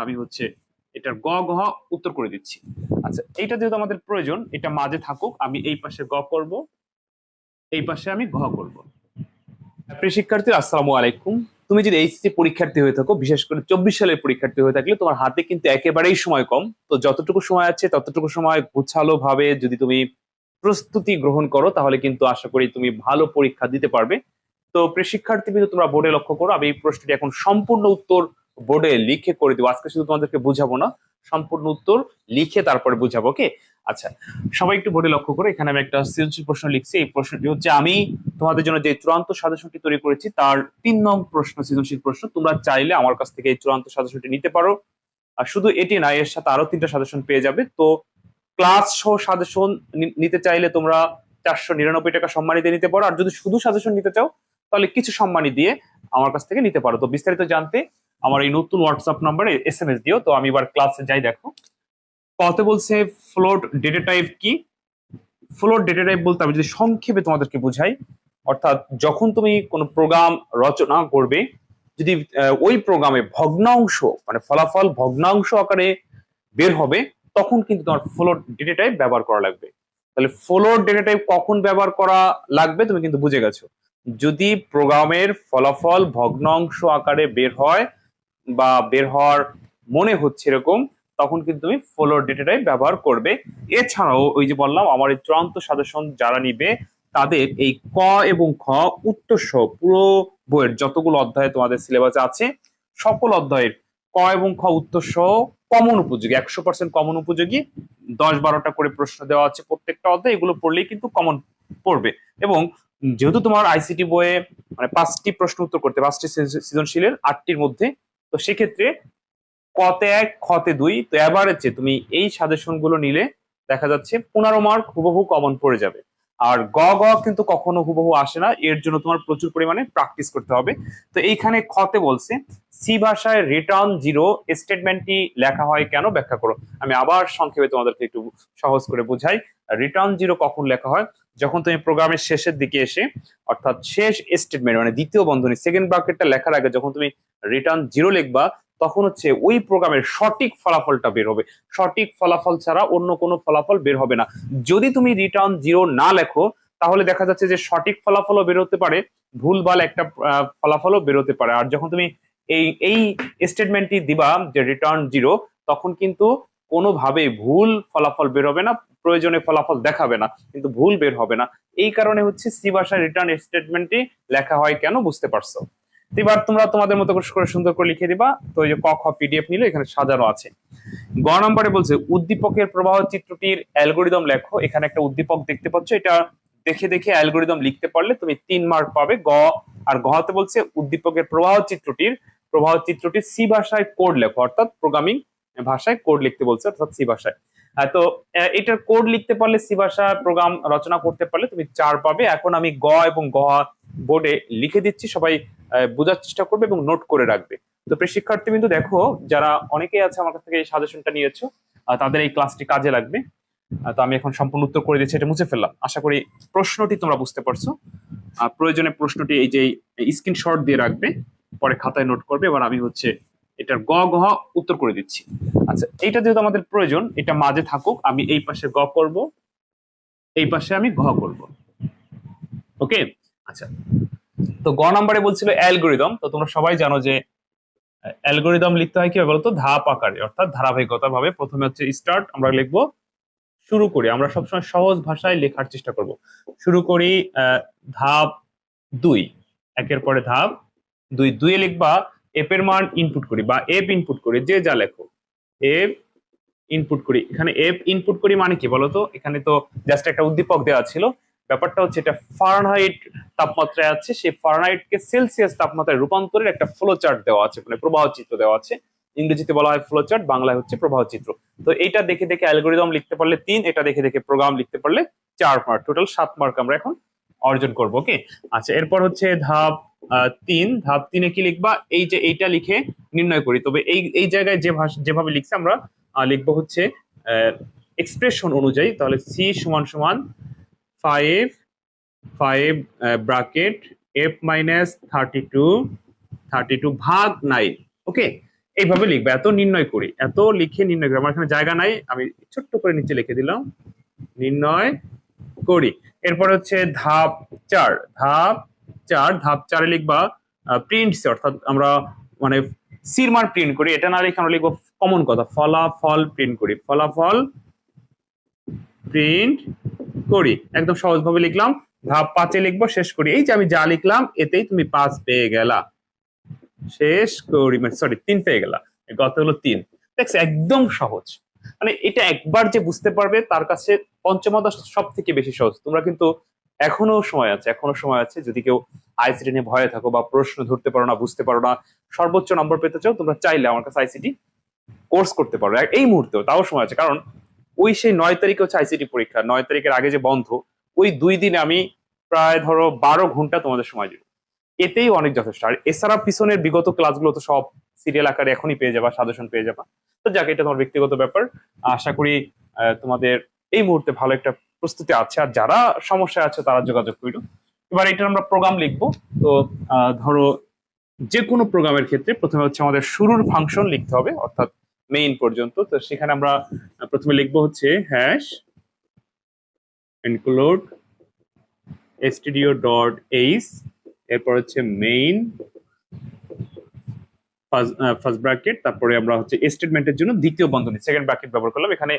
আমি হচ্ছে এটার গ, ঘ উত্তর করে দিচ্ছি। আচ্ছা এইটা যেহেতু আমাদের প্রয়োজন, এটা মাঝে থাকুক, আমি এই পাশে গ করব, এই পাশে আমি ঘ করব। প্রিয় শিক্ষার্থী, আসসালামু আলাইকুম। তুমি যদি এইচএসসি পরীক্ষার্থী হয়ে থাকো, বিশেষ করে চব্বিশ সালের পরীক্ষার্থী হয়ে থাকলে তোমার হাতে কিন্তু একেবারেই সময় কম। তো যতটুকু সময় আছে, ততটুকু সময় গুছালো ভাবে যদি তুমি প্রস্তুতি গ্রহণ করো, তাহলে কিন্তু আশা করি তুমি ভালো পরীক্ষা দিতে পারবে। তো প্রিয় কিন্তু তোমরা বোর্ডে লক্ষ্য করো, আমি এই প্রশ্নটি এখন সম্পূর্ণ উত্তর বোর্ডে লিখে করে দেবো। আজকে শুধু তোমাদেরকে বুঝাবো না, সম্পূর্ণ উত্তর লিখে তারপরে বুঝাবো, ওকে? আচ্ছা সবাই একটু বোর্ডে লক্ষ্য করে, এখানে আমি একটা সৃজনশীল প্রশ্ন লিখছি। এই প্রশ্নটি হচ্ছে, আমি তোমাদের জন্য যে চূড়ান্ত সাজেশনটি তৈরি করেছি, তার তিন নং প্রশ্ন, সৃজনশীল প্রশ্ন, তোমরা চাইলে আমার কাছ থেকে এই চূড়ান্ত সাজেশনটি নিতে পারো। আর শুধু এটি না এর সাথে আরও তিনটা সাজেশন পেয়ে যাবে। তো ক্লাস সহ সাজেশন নিতে চাইলে তোমরা চারশো নিরানব্বই টাকা সম্মানী দিয়ে নিতে পারো। আর যদি শুধু সাজেশন নিতে চাও, তাহলে কিছু সম্মানী দিয়ে আমার কাছ থেকে নিতে পারো। তো বিস্তারিত জানতে আমার এই নতুন হোয়াটসঅ্যাপ নাম্বারে এস এম এস দিও। তো আমি এবার ক্লাসে যাই, দেখো। কত বলছে ফ্লোট ডেটা টাইপ কি? ফ্লোট ডেটা টাইপ বলতে আমি যদি সংক্ষেপে তোমাদেরকে বুঝাই, অর্থাৎ যখন তুমি কোনো প্রোগ্রাম রচনা করবে, যদি ওই প্রোগ্রামে ভগ্নাংশ মানে ফলাফল ভগ্নাংশ আকারে বের হবে, তখন কিন্তু তোমার ফ্লোট ডেটা টাইপ ব্যবহার করা লাগবে। তাহলে ফ্লোট ডেটা টাইপ কখন ব্যবহার করা লাগবে, তুমি কিন্তু বুঝে গেছো। যদি প্রোগ্রামের ফলাফল ভগ্নাংশ আকারে বের হয় বা বের হওয়ার মনে হচ্ছে এরকম, তখন কিন্তু তুমি ফলো ডেটাটাই ব্যবহার করবে। এছাড়াও ওই যে বললাম, আমার এই চূড়ান্ত সাজেশন যারা নিবে, তাদের এই ক এবং খ উত্তর সহ পুরো বইয়ের যতগুলো অধ্যায় তোমাদের সিলেবাসে আছে, সকল অধ্যায়ের ক এবং খ উত্তর সহ কমন উপযোগী, একশো পার্সেন্ট কমন উপযোগী, দশ বারোটা করে প্রশ্ন দেওয়া আছে প্রত্যেকটা অধ্যায়, এগুলো পড়লেই কিন্তু কমন পড়বে। এবং যেহেতু তোমার আইসিটি বইয়ে মানে পাঁচটি প্রশ্ন উত্তর করতে, পাঁচটি সৃজনশীলের আটটির মধ্যে তো সেক্ষেত্রে কতে এক, খতে দুই, তো অ্যাভারেজে তুমি এই সাজেশনগুলো নিলে দেখা যাচ্ছে পনেরো মার্ক হুবহু কমন পড়ে যাবে। আর গ গ কিন্তু কখনো হুবহু আসে না, এর জন্য তোমার প্রচুর পরিমাণে প্র্যাকটিস করতে হবে। তো এইখানে খতে বলছে সি ভাষায় রিটার্ন জিরো স্টেটমেন্টটি লেখা হয় কেন ব্যাখ্যা করো। আমি আবার সংক্ষেপে তোমাদেরকে একটু সহজ করে বুঝাই রিটার্ন জিরো কখন লেখা হয়? যখন তুমি প্রোগ্রামের শেষের দিকে এসে, অর্থাৎ শেষ স্টেটমেন্ট মানে দ্বিতীয় বন্ধনী সেকেন্ড ব্র্যাকেটটা লেখার আগে যখন তুমি রিটার্ন জিরো লিখবা, তখন হচ্ছে ওই প্রোগ্রামের সঠিক ফলাফলটা বের হবে। সঠিক ফলাফল ছাড়া অন্য কোনো ফলাফল বের হবে না। যদি তুমি রিটার্ন জিরো না লেখো, তাহলে দেখা যাচ্ছে যে সঠিক ফলাফলও বেরোতে পারে, ভুলভাল একটা ফলাফলও বেরোতে পারে। আর যখন তুমি এই এই স্টেটমেন্টটি দিবা যে রিটার্ন জিরো তখন কিন্তু কোনোভাবে ভুল ফলাফল বের হবে না, প্রয়োজনে ফলাফল দেখাবে না, কিন্তু ভুল বের হবে না। এই কারণে হচ্ছে সি ভাষায় রিটার্ন স্টেটমেন্টটি লেখা হয় কেন বুঝতে পারছ? এবার তোমরা তোমাদের মতো করে সুন্দর করে লিখে দিবা, তো এই যে ক, খ পিডিএফ নিলে এখানে সাজানো আছে। গ নম্বরে বলছে, উদ্দীপকের প্রবাহ চিত্রটির অ্যালগোরিদম লেখো। এখানে একটা উদ্দীপক দেখতে পাচ্ছ, এটা দেখে দেখে অ্যালগোরিদম লিখতে পারলে তুমি তিন মার্ক পাবে গ। আর গতে বলছে, উদ্দীপকের প্রবাহ চিত্রটির প্রবাহ চিত্রটির সি ভাষায় কোড লেখো, অর্থাৎ প্রোগ্রামিং ভাষায় কোড লিখতে বলছে, অর্থাৎ সি ভাষায়। তো এটার কোড লিখতে পারলে সি ভাষায় প্রোগ্রাম রচনা করতে পারলে তুমি চার পাবে। এখন আমি গ এবং গ বোর্ডে লিখে দিচ্ছি, সবাই বোঝার চেষ্টা করবে এবং নোট করে রাখবে। তো শিক্ষার্থী বিন্দু দেখো, যারা অনেকেই আছে আমার কাছ থেকে এই সাজেশনটা নিয়েছো তাদের এই ক্লাসটি কাজে লাগবে। তো আমি এখন সম্পূর্ণ উত্তর করে দিচ্ছি, এটা মুছে ফেললাম। আশা করি প্রশ্নটি তোমরা বুঝতে পারছ। প্রয়োজনে প্রশ্নটি এই যে স্ক্রিনশট দিয়ে রাখবে, পরে খাতায় নোট করবে। এবার আমি হচ্ছে এটার গ, ঘ উত্তর করে দিচ্ছি। আচ্ছা এটা যেহেতু আমাদের প্রয়োজন, এটা মাঝে থাকুক, আমি এই পাশে গ করব, এই পাশে আমি ঘ করব। ওকে? আচ্ছা তো গ নম্বরে বলছিল অ্যালগোরিদম, তো তোমরা সবাই জানো যে অ্যালগোরিদম লিখতে হয় কীভাবে বলতো? ধাপ আকারে, অর্থাৎ ধারাবাহিকতা ভাবে প্রথমে হচ্ছে স্টার্ট আমরা লিখব, শুরু করি। আমরা সবসময় সহজ ভাষায় লেখার চেষ্টা করব। শুরু করি ধাপ দুই, একের পরে ধাপ দুই। দুইয়ে লিখবা এফ এর মান ইনপুট করি বা এফ ইনপুট করি, যে যা লেখো। এফ ইনপুট করি। এখানে এফ ইনপুট করি মানে কি বলতো? এখানে তো জাস্ট একটা উদ্দীপক দেওয়া ছিল। ব্যাপারটা হচ্ছে এটা ফারেনহাইট তাপমাত্রায় আছে। সেই ফারেনহাইটকে সেলসিয়াস তাপমাত্রায় রূপান্তরের একটা ফ্লো চার্ট দেওয়া আছে মানে প্রবাহ চিত্র দেওয়া আছে। ইংরেজিতে বলা হয় ফ্লো চার্ট বাংলায় হচ্ছে প্রবাহ চিত্র। তো এটা দেখে দেখে অ্যালগোরিদম লিখতে পারলে তিন, এটা দেখে দেখে প্রোগ্রাম লিখতে পারলে চার মার্ক টোটাল সাত মার্ক আমরা এখন অর্জন করব ওকে আচ্ছা এরপর হচ্ছে ধাপ তিন, ধাপ তিনে কি লিখবা? এই যে এইটা লিখে নির্ণয় করি। তবে এই এই জায়গায় যে ভাষা, যেভাবে লিখছে আমরা লিখব হচ্ছে এক্সপ্রেশন অনুযায়ী। তাহলে সি সমান সমান five five bracket F minus thirty two thirty two ভাগ নাইন ওকে এইভাবে লিখবে। এত নির্ণয় করি। এত লিখে নির্ণয় করি। আমার এখানে জায়গা নাই। আমি ছোট্ট করে নিচে লিখে দিলাম। নির্ণয় করি। এরপর হচ্ছে ধাপ চার। ধাপ চার, ধাপ চারে লিখবা প্রিন্ট অর্থাৎ আমরা মানে সির মান প্রিন্ট করি। এটা না লিখে আমরা লিখব কমন কথা, ফলাফল প্রিন্ট করি। ফলাফল প্রিন্ট করি। একদম সহজভাবে লিখলাম, ধাপ পাঁচে লিখব, শেষ করি। এই যে আমি যা লিখলাম, এতেই তুমি পাঁচ পেয়ে গেলা। শেষ করি মানে সরি তিন পেয়ে গেলা। গত হলো তিন। দেখছ, একদম সহজ। মানে এটা একবার যে বুঝতে পারবে, তার কাছে পঞ্চমাদশ সব থেকে বেশি সহজ। তোমরা কিন্তু এখনও সময় আছে, এখনও সময় আছে। যদি কেউ আইসিটি নিয়ে ভয়ে থাকো বা প্রশ্ন ধরতে পারো না, বুঝতে পারো না, সর্বোচ্চ নম্বর পেতে চাও, তোমরা চাইলে আমার কাছে আইসিটি কোর্স করতে পারো। এই মুহূর্তেও তাও সময় আছে, কারণ ওই সেই নয় তারিখে হচ্ছে আইসিটি পরীক্ষা, নয় তারিখের আগে যে বন্ধ, ওই দুই দিনে আমি প্রায় ধরো বারো ঘণ্টা তোমাদের সময় দিব। এতেই অনেক যথেষ্ট। আর এছাড়া পিছনের বিগত ক্লাসগুলো তো সব সিরিয়াল আকারে এখনই পেয়ে যাবা সাজেশন পেয়ে যাবা। তো যাকে, এটা তোমার ব্যক্তিগত ব্যাপার। আশা করি তোমাদের এই মুহূর্তে ভালো একটা প্রস্তুতি আছে আর যারা সমস্যা আছে তারা যোগাযোগ করো এবার এটা আমরা প্রোগ্রাম লিখব। তো ধরো যে কোনো প্রোগ্রামের ক্ষেত্রে প্রথমে হচ্ছে আমাদের শুরুর ফাংশন লিখতে হবে, অর্থাৎ মেইন পর্যন্ত। তো সেখানে আমরা প্রথমে লিখব হচ্ছে hash include stdio dot H এরপর হচ্ছে মেইন ফার্স্ট ব্র্যাকেট তারপরে আমরা হচ্ছে স্টেটমেন্টের জন্য দ্বিতীয় বন্ধনী সেকেন্ড ব্র্যাকেট ব্যবহার করলাম। এখানে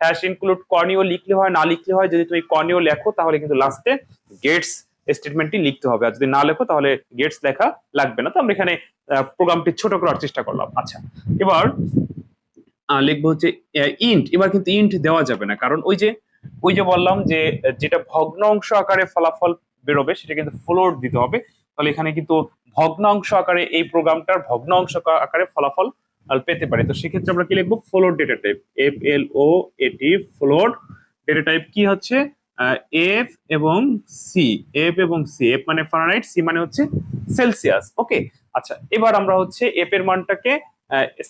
হ্যাশ ইনক্লুড কর্নিও লিখলে হয়, না লিখলে হয়, যদি তুমি কর্নিও লেখো, তাহলে কিন্তু লাস্টে গেটস স্টেটমেন্টটি লিখতে হবে। আর যদি না লেখো, তাহলে গেটস লেখা লাগবে না। তো আমরা এখানে প্রোগ্রামটি ছোট করার চেষ্টা করলাম। আচ্ছা এবার লিখব হচ্ছে ইন্ট এবার কিন্তু ইন্ট দেওয়া যাবে না। কারণ ওই যে ওই যে বললাম যে, যেটা ভগ্ন অংশ আকারে ফলাফল বেরোবে, সেটা কিন্তু ফ্লোট দিতে হবে। তাহলে এখানে কিন্তু ভগ্ন অংশ আকারে এই প্রোগ্রামটার ভগ্ন অংশ আকারে ফলাফল পেতে পারি। তো সেক্ষেত্রে আমরা কি লিখব? Float data type F L O এটি ফ্লোট ডেটা টাইপ কি হচ্ছে? এফ এবং সি এফ এবং সি এফ মানে ফারেনহাইট সি মানে হচ্ছে সেলসিয়াস ওকে আচ্ছা এবার আমরা হচ্ছে এফ এর মানটাকে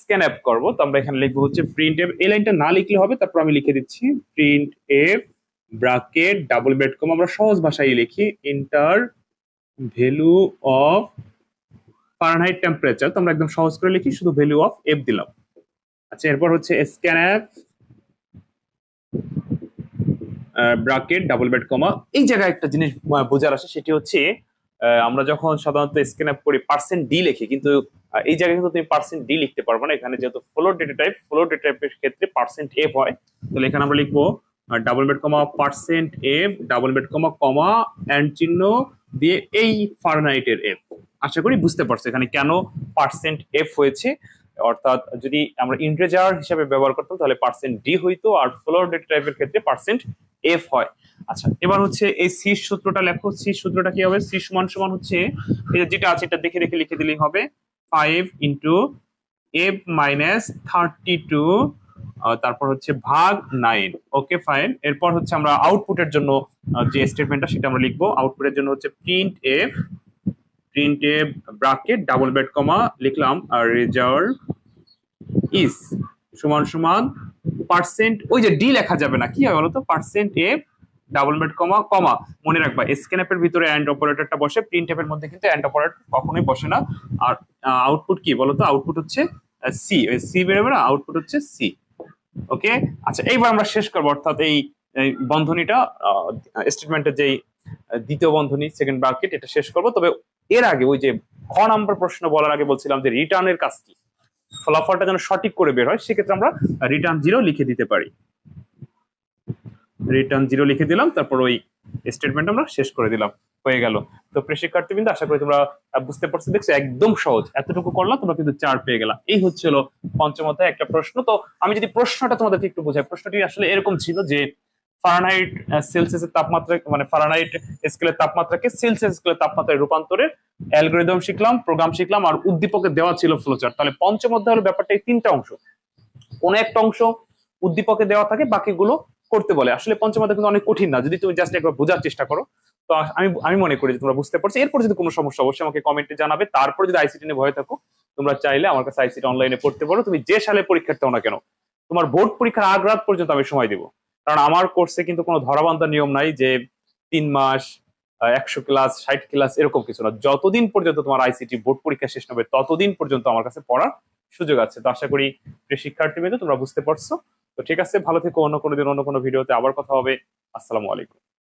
স্ক্যান অ্যাপ করব। তো আমরা এখানে লিখব হচ্ছে প্রিন্ট এফ এই লাইনটা না লিখলে হবে, তারপর আমি লিখে দিচ্ছি print F bracket double bed comma আমরা সহজ ভাষায় লিখি enter value of Fahrenheit temperature তো আমরা একদম সহজ করে লিখি শুধু ভ্যালু অফ এফ দিলাম। আচ্ছা এরপর হচ্ছে scan F bracket double bed comma এই জায়গায় একটা জিনিস বোঝার আসে সেটি হচ্ছে আমরা যখন সাধারণত স্ক্যান অ্যাপ করি পার্সেন্ট ডি লিখি, কিন্তু এই জায়গায় কিন্তু তুমি পার্সেন্ট ডি লিখতে পারবে না। এখানে যেহেতু float data type float data টাইপের ক্ষেত্রে পার্সেন্ট এফ হয়। তাহলে এখানে আমরা লিখব double bed comma percent F double bed comma comma and চিহ্ন দিয়ে এই ফারেনহাইটের এফ আশা করি বুঝতে পারছ এখানে কেন পার্সেন্ট এফ হয়েছে। অর্থাৎ যদি আমরা ইন্ট্রেজার হিসাবে ব্যবহার করতাম, তাহলে পার্সেন্ট ডি হইতো আর ফ্লোর ডেটা টাইপের ক্ষেত্রে পার্সেন্ট এফ হয়। আচ্ছা এবার হচ্ছে এই সি সূত্রটা লেখো। সি সূত্রটা কি হবে? সি সমান সমান হচ্ছে যেটা আছে এটা দেখে দেখে লিখে দিলেই হবে। Five into F minus thirty two তারপর হচ্ছে ভাগ নাইন ওকে ফাইন এরপর হচ্ছে আমরা আউটপুটের জন্য যে স্টেটমেন্টটা সেটা আমরা লিখব। আউটপুটের জন্য হচ্ছে print F F bracket double bed comma লিখলাম আর রেজাল্ট ইস সমান সমান পার্সেন্ট ওই যে ডি লেখা যাবে না, কি হবে বলতো percent F double bed comma comma মনে রাখবা স্ক্যান অ্যাপের ভিতরে অ্যান্ড অপারেটরটা বসে প্রিন্ট অ্যাপের মধ্যে কিন্তু অ্যান্ড অপারেটর কখনোই বসে না। আর আউটপুট কি বলতো আউটপুট হচ্ছে সি সি বেরোবে না আউটপুট হচ্ছে সি ওকে আচ্ছা এইবার আমরা শেষ করব, অর্থাৎ এই বন্ধনীটা স্টেটমেন্টের যেই দ্বিতীয় বন্ধনী সেকেন্ড ব্র্যাকেট এটা শেষ করব, তবে এর আগে ওই যে খ নাম্বার প্রশ্ন বলার আগে বলছিলাম যে রিটার্নের কাজ কি ফলাফলটা যেন সঠিক করে বের হয়, সেক্ষেত্রে আমরা রিটার্ন জিরো লিখে দিতে পারি। রিটার্ন জিরো লিখে দিলাম, তারপর ওই স্টেটমেন্ট আমরা শেষ করে দিলাম, হয়ে গেল। তো প্রিয় শিক্ষার্থীবৃন্দ আশা করি তোমরা বুঝতে পারছ, দেখছ একদম সহজ, এতটুকু করলাম, তোমরা কিন্তু চার পেয়ে গেলাম এই হচ্ছিল পঞ্চম অধ্যায়ে একটা প্রশ্ন। তো আমি যদি প্রশ্নটা তোমাদেরকে একটু বোঝাই, প্রশ্নটি আসলে এরকম ছিল যে ফারেনহাইট সেলসিয়াসের তাপমাত্রা মানে ফারেনহাইট স্কেলের তাপমাত্রাকে সেলসিয়াস স্কেলের তাপমাত্রায় রূপান্তরের অ্যালগোরিদম শিখলাম প্রোগ্রাম শিখলাম, আর উদ্দীপকে দেওয়া ছিল ফ্লোচার্ট তাহলে পঞ্চম অধ্যায় হলো ব্যাপারটা এই তিনটা অংশ। কোন একটা অংশ উদ্দীপকে দেওয়া থাকে, বাকিগুলো করতে বলে। আসলে পঞ্চম অধ্যায় কিন্তু অনেক কঠিন না, যদি তুমি জাস্ট একবার বোঝার চেষ্টা করো। তো আমি আমি মনে করি যে তোমরা বুঝতে পারছ। এরপর যদি কোনো সমস্যা, অবশ্যই আমাকে কমেন্টে জানাবে। তারপর যদি আইসিটি নিয়ে ভয় থাকো, তোমরা চাইলে আমার কাছে আইসিটি অনলাইনে পড়তে পারো। তুমি যে সালে পরীক্ষার্থী হও না কেন, তোমার বোর্ড পরীক্ষার আগ রাত পর্যন্ত আমি সময় দিব। কারণ আমার কোর্সে কিন্তু কোনো ধরাবান্ধা নিয়ম নাই যে তিন মাস একশো ক্লাস ষাট ক্লাস এরকম কিছু না। যতদিন পর্যন্ত তোমার আইসিটি বোর্ড পরীক্ষা শেষ হবে, ততদিন পর্যন্ত আমার কাছে পড়ার সুযোগ আছে। তো আশা করি শিক্ষার্থী তোমরা বুঝতে পারছ। তো ঠিক আছে, ভালো থেকো, অন্য কোনো দিন, অন্য কোনো ভিডিওতে আবার কথা হবে। আসসালামু আলাইকুম।